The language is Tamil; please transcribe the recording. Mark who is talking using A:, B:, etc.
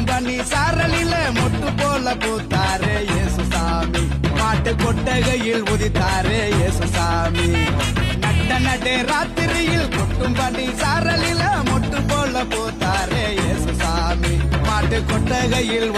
A: பூண்டாண்டி சாரலில? மொட்டு போல பூத்தாரே ஏசுசாமி மாட்டு கொட்டகையில் உதித்தாரே ஏசுசாமி நட்ட நடு ராத்திரியில் கொட்டும் படி சாரலில? மொட்டு போல பூத்தாரே ஏசுசாமி மாட்டு கொட்டகையில்